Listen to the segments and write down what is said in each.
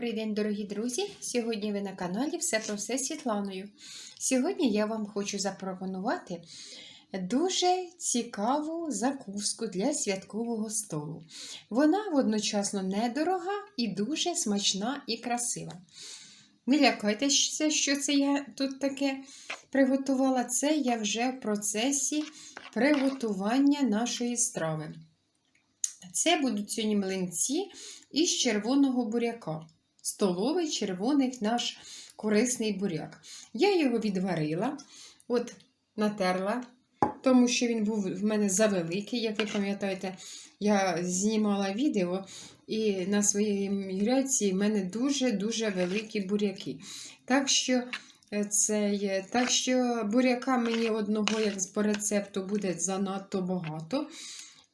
Добрий день, дорогі друзі! Сьогодні ви на каналі Все про все Світланою. Сьогодні я вам хочу запропонувати дуже цікаву закуску для святкового столу. Вона водночасно недорога і дуже смачна і красива. Не лякайтеся, що це я тут таке приготувала. Це я вже в процесі приготування нашої страви. Це будуть сьогодні млинці із червоного буряка. Столовий червоний наш корисний буряк. Я його відварила, от натерла, тому що він був в мене завеликий. Як ви пам'ятаєте, я знімала відео, і на своїй гряці в мене дуже-дуже великі буряки. Так що, е, це є, так що буряка мені одного, як по рецепту, буде занадто багато.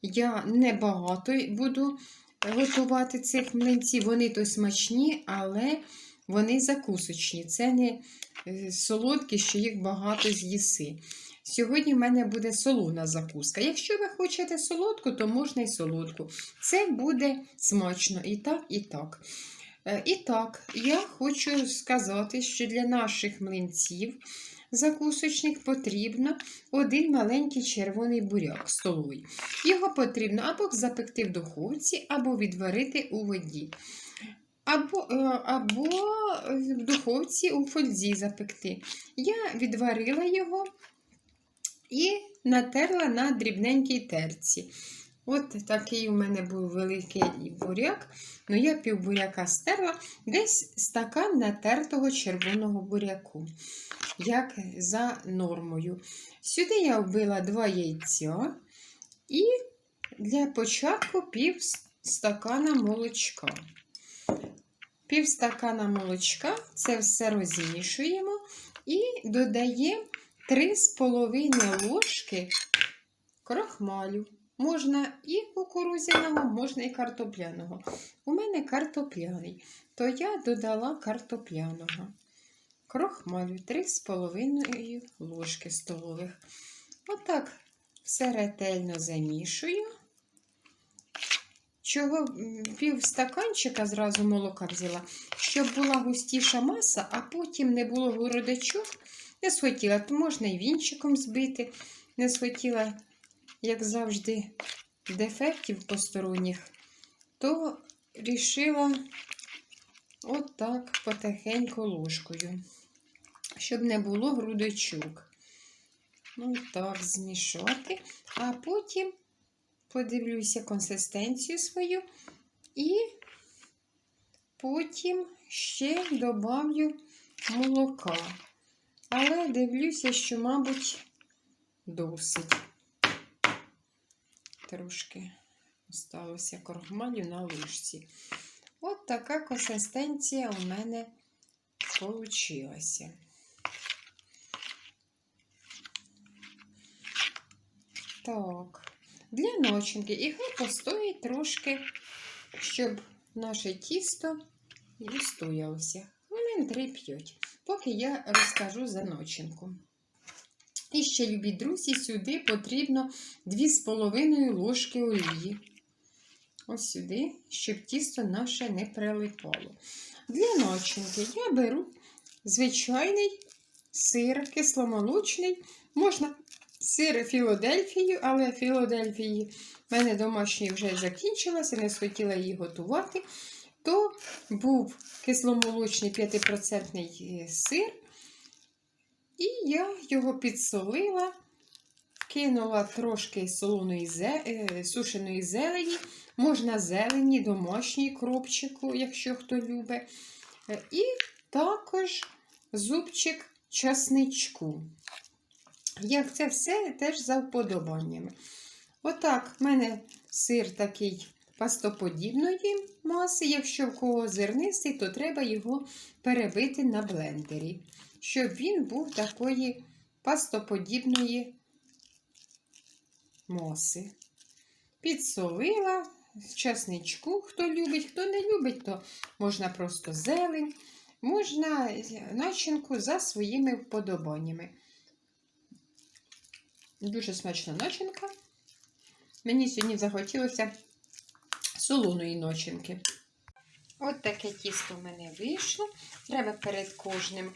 Я не багато буду готувати цих млинців. Вони то смачні, але вони закусочні. Це не е, солодкі, що їх багато з'їси. Сьогодні в мене буде солона закуска. Якщо ви хочете солодку, то можна і солодку. Це буде смачно і так, і так. Е, І так, я хочу сказати, що для наших млинців закусочних потрібно один маленький червоний буряк столовий. Його потрібно або запекти в духовці, або відварити у воді. Або, е, або в духовці у фользі запекти. Я відварила його і натерла на дрібненькій терці. От такий у мене був великий буряк. Ну, я пів буряка стерла, десь стакан натертого червоного буряку, як за нормою. Сюди я вбила два яйця і для початку пів стакана молочка. Пів стакана молочка це все розмішуємо і додаємо 3,5 ложки крохмалю. Можна і кукурузяного, можна і картопляного. У мене картопляний, то я додала картопляного. Крохмалю 3,5 ложки столових. Отак все ретельно замішую. Чого пів стаканчика зразу молока взяла, щоб була густіша маса, а потім не було городачок. Не схотіла, то можна і вінчиком збити. Не схотіла як завжди, дефектів посторонніх, то рішила отак потихеньку ложкою, щоб не було грудочок. Ну, так, змішати, а потім подивлюся консистенцію свою і потім ще добавлю молока. Але дивлюся, що, мабуть, досить трошки осталося крохмалю на ложці. От така консистенція у мене получилася. Так, для начинки і хай постоїть трошки, щоб наше тісто відстоялося. Хвилин 3-5, поки я розкажу за начинку. І ще, любі друзі, сюди потрібно 2,5 ложки олії. Ось сюди, щоб тісто наше не прилипало. Для начинки я беру звичайний сир кисломолочний. Можна сир Філадельфію, але Філадельфії в мене домашній вже закінчилася, не схотіла її готувати. То був кисломолочний 5% сир. І я його підсолила, кинула трошки солоної зе... сушеної зелені, можна зелені, домашній кропчику, якщо хто любить. І також зубчик часничку. Як це все теж за вподобаннями. Отак, в мене сир такий пастоподібної маси. Якщо в кого зернистий, то треба його перебити на блендері щоб він був такої пастоподібної моси. Підсолила часничку, хто любить, хто не любить, то можна просто зелень, можна начинку за своїми вподобаннями. Дуже смачна начинка. Мені сьогодні захотілося солоної начинки. От таке тісто в мене вийшло. Треба перед кожним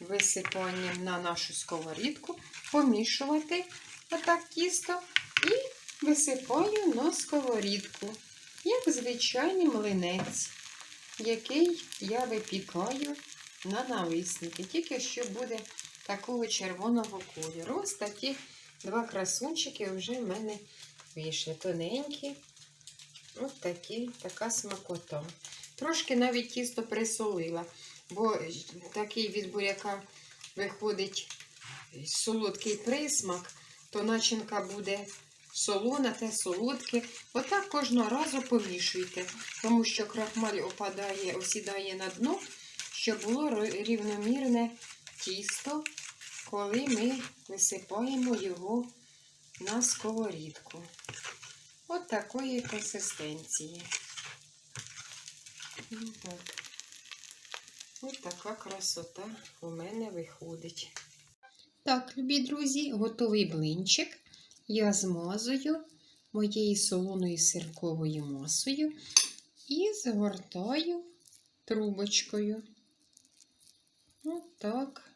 висипанням на нашу сковорідку помішувати отак тісто і висипаю на сковорідку, як звичайний млинець, який я випікаю на налисники. Тільки що буде такого червоного кольору. Ось такі два красунчики вже в мене вийшли. Тоненькі. Ось такі, така смакота. Трошки навіть тісто присолила, бо такий від буряка виходить солодкий присмак, то начинка буде солона та солодке. Отак кожного разу помішуйте, тому що крахмаль опадає, осідає на дно, щоб було рівномірне тісто, коли ми висипаємо його на сковорідку. От такої консистенції. От. Ось така красота у мене виходить. Так, любі друзі, готовий блинчик. Я змазую моєю солоною сирковою масою і згортаю трубочкою. Отак.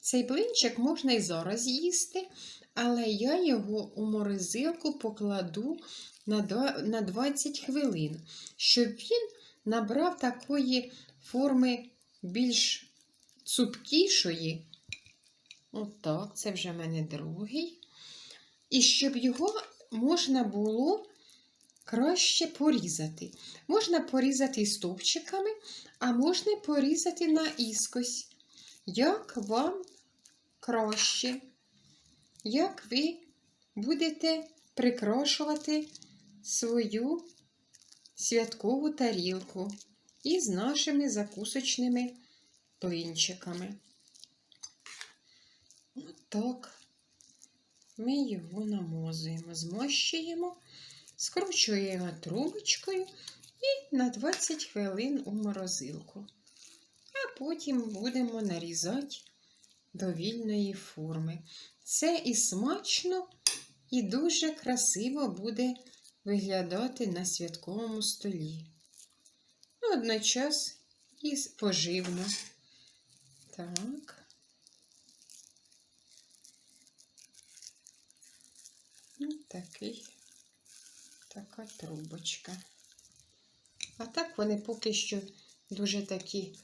Цей блинчик можна і зараз їсти, але я його у морозилку покладу на на 20 хвилин, щоб він набрав такої форми більш цупкішої. Отак, це вже в мене другий. І щоб його можна було краще порізати. Можна порізати стовпчиками, а можна порізати на іскось. Як вам краще, як ви будете прикрашувати свою святкову тарілку із нашими закусочними плинчиками. Отак ми його намозуємо, змощуємо, скручуємо трубочкою і на 20 хвилин у морозилку. А потім будемо нарізати до вільної форми. Це і смачно, і дуже красиво буде виглядати на святковому столі. Ну, Одночас і поживно. Так. Ну, такий, така трубочка. А так вони поки що дуже такі,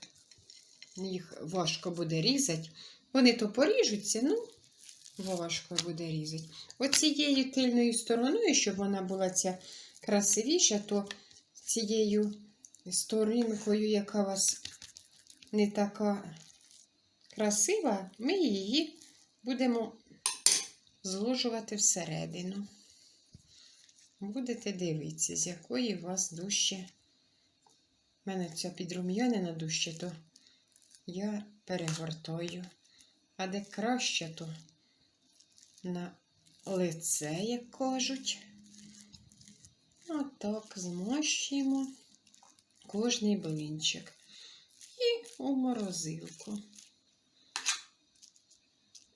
їх важко буде різати. Вони то поріжуться, ну, важко буде різати. Оцією тильною стороною, щоб вона була ця красивіша, то цією сторонкою, яка у вас не така красива, ми її будемо зложувати всередину. Будете дивитися, з якої у вас дужче. У мене ця підрум'янина дужче, то я перегортаю. А де краще, то на лице, як кажуть. Отак змощуємо кожний блинчик. І у морозилку.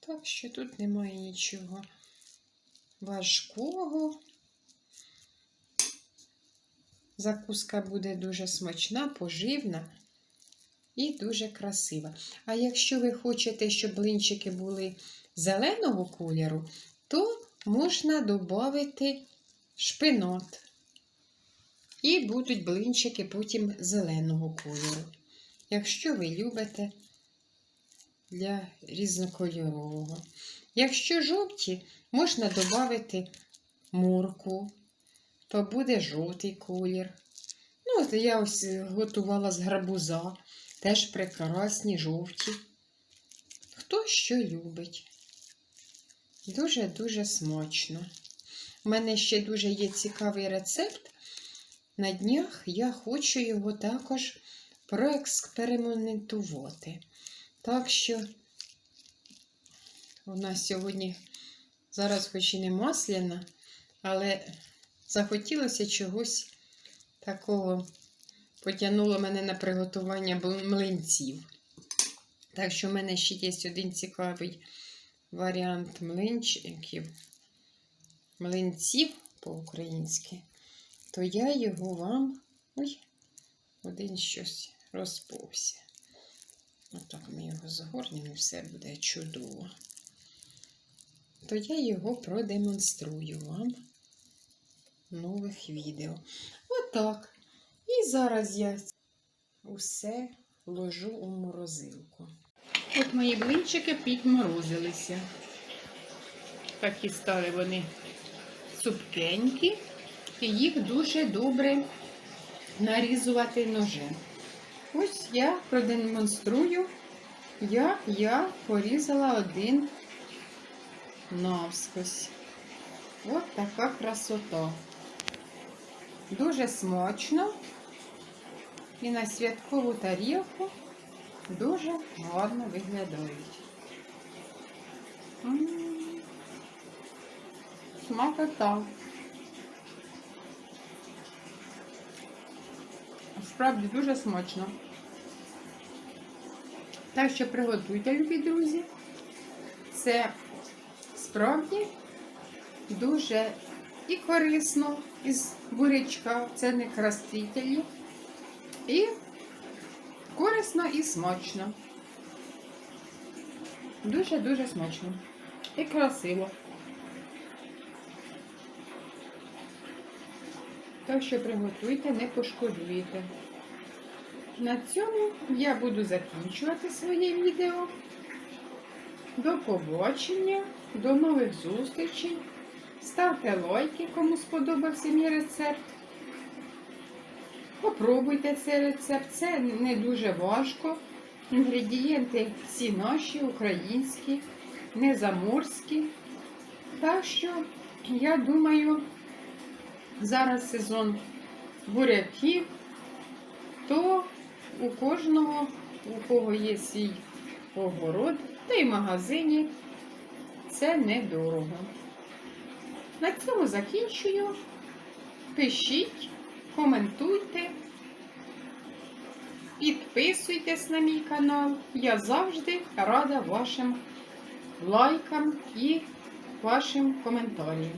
Так що тут немає нічого важкого. Закуска буде дуже смачна, поживна і дуже красива. А якщо ви хочете, щоб блинчики були зеленого кольору, то можна додати шпинат. І будуть блинчики потім зеленого кольору. Якщо ви любите для різнокольорового. Якщо жовті, можна додати морку, то буде жовтий колір. Ну, от я ось готувала з гарбуза, теж прекрасні жовті. Хто що любить. Дуже-дуже смачно. У мене ще дуже є цікавий рецепт. На днях я хочу його також проекспериментувати. Так що у нас сьогодні зараз хоч і не масляна, але захотілося чогось такого, потягнуло мене на приготування млинців. Так що в мене ще є один цікавий варіант млинчиків, млинців по-українськи. то я його вам. Ой, один щось розповся. Отак ми його загорнемо і все буде чудово. То я його продемонструю вам в нових відео. Отак. І зараз я усе ложу у морозилку. От мої блинчики підморозилися. Такі стали вони цупкенькі, і їх дуже добре нарізувати ножем. Ось я продемонструю, як я порізала один навскось. От така красота. Дуже смачно і на святкову тарілку дуже гарно виглядають. Смакота. Справді дуже смачно. Так що приготуйте, любі друзі. Це справді дуже і корисно із бурячка. Це не красителі. І корисно і смачно. Дуже-дуже смачно. І красиво. Так що приготуйте, не пошкодуєте. На цьому я буду закінчувати своє відео. До побачення, до нових зустрічей. Ставте лайки, кому сподобався мій рецепт. Попробуйте цей рецепт, це не дуже важко. Інгредієнти всі наші, українські, не заморські. Так що, я думаю, зараз сезон буряків, то у кожного, у кого є свій огород, та й в магазині це недорого. На цьому закінчую. Пишіть, коментуйте, підписуйтесь на мій канал. Я завжди рада вашим лайкам і вашим коментарям.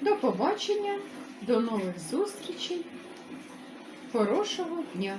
До побачення, до нових зустрічей. Хорошого дня!